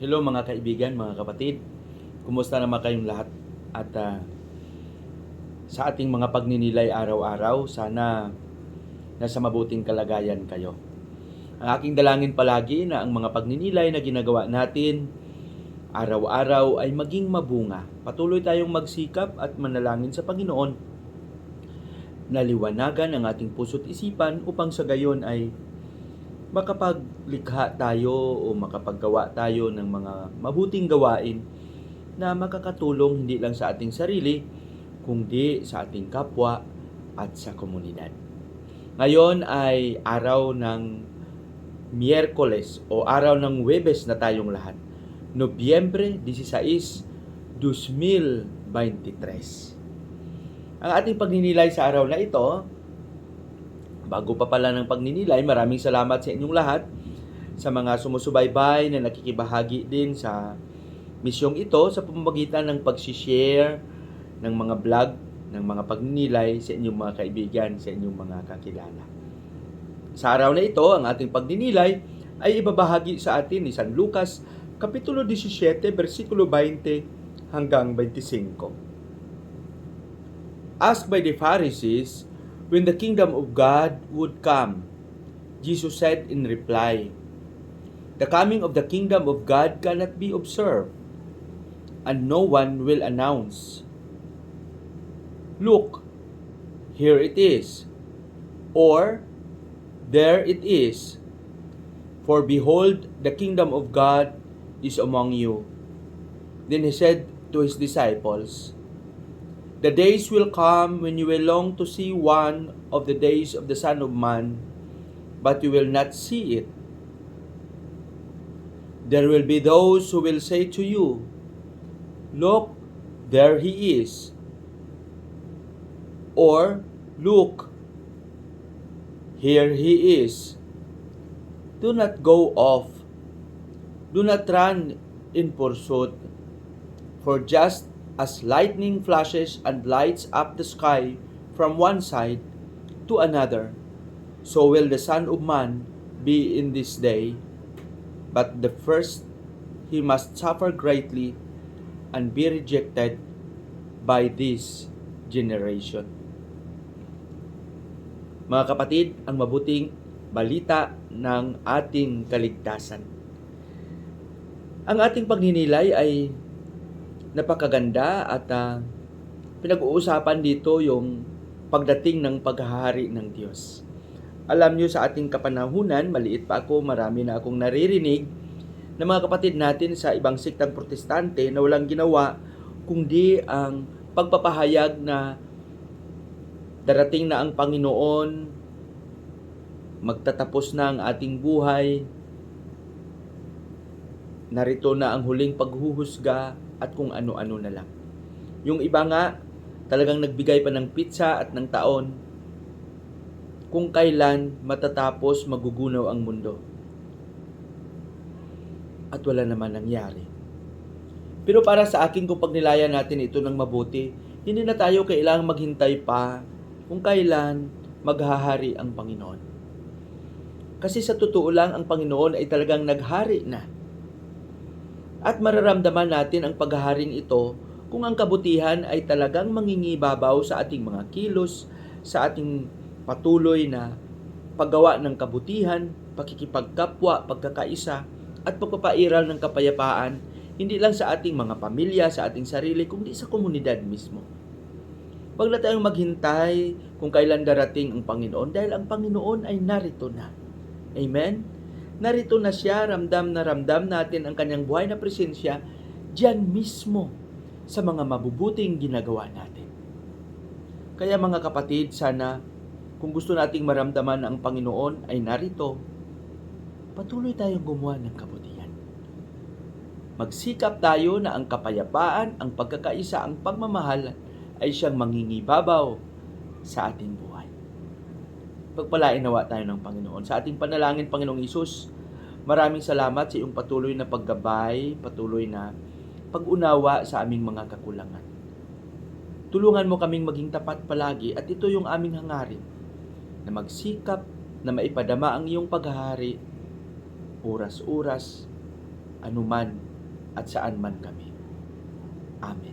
Hello mga kaibigan, mga kapatid. Kumusta naman kayong lahat? At ah, sa ating mga pagninilay araw-araw, sana nasa mabuting kalagayan kayo. Ang aking dalangin palagi na ang mga pagninilay na ginagawa natin araw-araw ay maging mabunga. Patuloy tayong magsikap at manalangin sa Panginoon na liwanagan ang ating puso't isipan upang sa gayon ay makapaglikha tayo o makapaggawa tayo ng mga mabuting gawain na makakatulong hindi lang sa ating sarili, kundi sa ating kapwa at sa komunidad. Ngayon ay araw ng Miyerkules o araw ng Webes na tayong lahat. Nobyembre 16, 2023. Ang ating pagninilay sa araw na ito, bago pa pala ng pagninilay, maraming salamat sa inyong lahat sa mga sumusubaybay na nakikibahagi din sa misyong ito sa pamamagitan ng pag-share ng mga vlog, ng mga pagninilay sa inyong mga kaibigan, sa inyong mga kakilala. Sa araw na ito, ang ating pagninilay ay ibabahagi sa atin ni San Lucas, Kapitulo 17, versikulo 20 hanggang 25. Asked by the Pharisees when the kingdom of God would come, Jesus said in reply, The coming of the kingdom of God cannot be observed, and no one will announce, Look, here it is, or there it is. For behold, the kingdom of God is among you. Then he said to his disciples, The days will come when you will long to see one of the days of the Son of Man, but you will not see it. There will be those who will say to you, Look, there he is. Or, Look, here he is. Do not go off. Do not run in pursuit. For just as lightning flashes and lights up the sky from one side to another, so will the Son of Man be in this day. But the first he must suffer greatly and be rejected by this generation. Mga kapatid, ang mabuting balita ng ating kaligtasan. Ang ating pagninilay ay napakaganda at ah, pinag-uusapan dito yung pagdating ng paghahari ng Diyos. Alam nyo sa ating kapanahunan, maliit pa ako, marami na akong naririnig ng mga kapatid natin sa ibang siktang protestante na walang ginawa kundi ang pagpapahayag na darating na ang Panginoon, magtatapos na ang ating buhay, narito na ang huling paghuhusga at kung ano-ano na lang. Yung iba nga, talagang nagbigay pa ng pizza at ng taon kung kailan matatapos magugunaw ang mundo. At wala naman nangyari. Pero para sa akin kung pagnilayan natin ito ng mabuti, hindi na tayo kailangang maghintay pa kung kailan maghahari ang Panginoon. Kasi sa totoo lang, ang Panginoon ay talagang naghari na. At mararamdaman natin ang paghaharing ito kung ang kabutihan ay talagang mangingibabaw sa ating mga kilos, sa ating patuloy na paggawa ng kabutihan, pakikipagkapwa, pagkakaisa, at pagpapairal ng kapayapaan, hindi lang sa ating mga pamilya, sa ating sarili, kundi sa komunidad mismo. Huwag na tayong maghintay kung kailan darating ang Panginoon dahil ang Panginoon ay narito na. Amen? Narito na siya, ramdam na ramdam natin ang kanyang buhay na presensya diyan mismo sa mga mabubuting ginagawa natin. Kaya mga kapatid, sana kung gusto nating maramdaman ang Panginoon ay narito, patuloy tayong gumawa ng kabutihan. Magsikap tayo na ang kapayapaan, ang pagkakaisa, ang pagmamahal ay siyang mangingibabaw sa ating buhay. Pagpalain nawa tayo ng Panginoon. Sa ating panalangin, Panginoong Isus, maraming salamat sa iyong patuloy na paggabay, patuloy na pag-unawa sa aming mga kakulangan. Tulungan mo kaming maging tapat palagi at ito yung aming hangarin na magsikap na maipadama ang iyong paghahari oras-oras anuman at saan man kami. Amen.